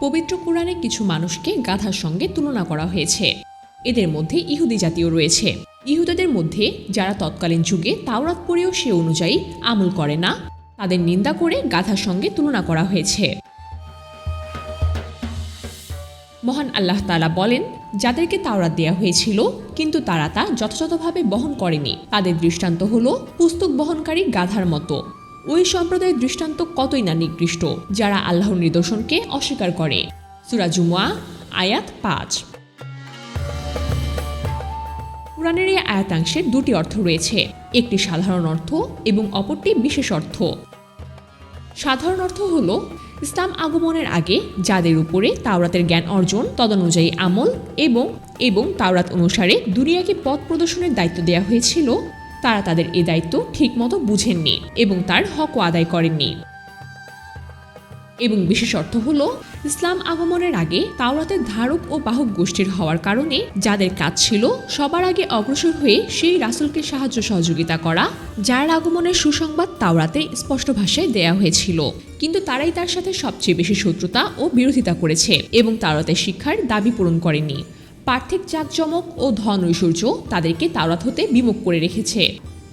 পবিত্র কোরআনে কিছু মানুষকে গাধার সঙ্গে তুলনা করা হয়েছে। এদের মধ্যে ইহুদি জাতীয় রয়েছে। ইহুদাদের মধ্যে যারা তৎকালীন যুগে তাওরাত পড়েও সে অনুযায়ী আমল করে না, তাদের নিন্দা করে গাধার সঙ্গে তুলনা করা হয়েছে। মহান আল্লাহ তাআলা বলেন, যাদেরকে তাওরাত দেয়া হয়েছিল, কিন্তু তারা তা যথাযথভাবে বহন করেনি। তাদের দৃষ্টান্ত হলো পুস্তক বহনকারী গাধার মতো। ওই সম্প্রদায়ের দৃষ্টান্ত কতই না নিকৃষ্ট, যারা আল্লাহর নিদর্শনকে অস্বীকার করে। সুরা জুমুয়া, আয়াত পাঁচ। কোরআনের এই আয়াতাংশের দুটি অর্থ রয়েছে। একটি সাধারণ অর্থ এবং অপরটি বিশেষ অর্থ। সাধারণ অর্থ হল, ইসলাম আগমনের আগে যাদের উপরে তাওরাতের জ্ঞান অর্জন, তদনুযায়ী আমল এবং এবং তাওরাত অনুসারে দুনিয়াকে পথ প্রদর্শনের দায়িত্ব দেওয়া হয়েছিল তারা তাদের এ দায়িত্ব ঠিকমতো বুঝেননি এবং তার হকও আদায় করেননি। এবং বিশেষ অর্থ হলো, ইসলাম আগমনের আগে তাওরাতের ধারক ও বাহক গোষ্ঠীর হওয়ার কারণে যাদের কাজ ছিল, সবার আগে অগ্রসর হয়ে সেই রাসুলকে সাহায্য সহযোগিতা করা, যার আগমনের সুসংবাদ তাওরাতে স্পষ্ট ভাষায় দেয়া হয়েছিল। কিন্তু তারাই তার সাথে সবচেয়ে বেশি শত্রুতা ও বিরোধিতা করেছে এবং তাওরাতের শিক্ষার দাবি পূরণ করেনি। পার্থিব জাকজমক ও ধন ঐশ্বর্য তাদেরকে তাওরাত হতে বিমুখ করে রেখেছে।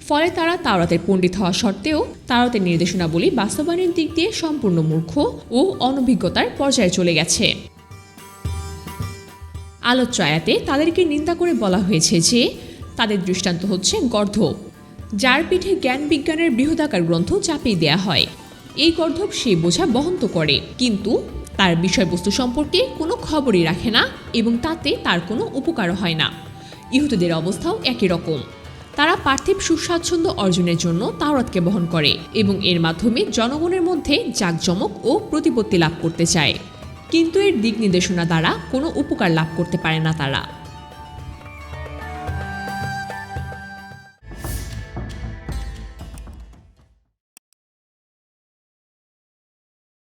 ফলে তারা তাওরাতের পণ্ডিত হওয়া সত্ত্বেও তাওরাতের নির্দেশনাবলী বাস্তবায়নের দিক দিয়ে সম্পূর্ণ মূর্খ ও অনভিজ্ঞতার পর্যায়ে চলে গেছে। আলোচ্য আয়াতে তাদেরকে নিন্দা করে বলা হয়েছে যে, তাদের দৃষ্টান্ত হচ্ছে গর্ধব, যার পিঠে জ্ঞান বিজ্ঞানের বৃহদাকার গ্রন্থ চাপিয়ে দেয়া হয়। এই গর্ধব সে বোঝা বহন্ত করে, কিন্তু তার বিষয়বস্তু সম্পর্কে কোনো খবরই রাখে না এবং তাতে তার কোনো উপকারও হয় না। ইহুদিদের অবস্থাও একই রকম। তারা পার্থিব সুস্বাচ্ছন্দ্য অর্জনের জন্য তাওরাতকে বহন করে এবং এর মাধ্যমে জনগণের মধ্যে জাঁকজমক ও প্রতিপত্তি লাভ করতে চায়। কিন্তু এর দিক নির্দেশনা দ্বারা কোনো উপকার লাভ করতে পারে না তারা।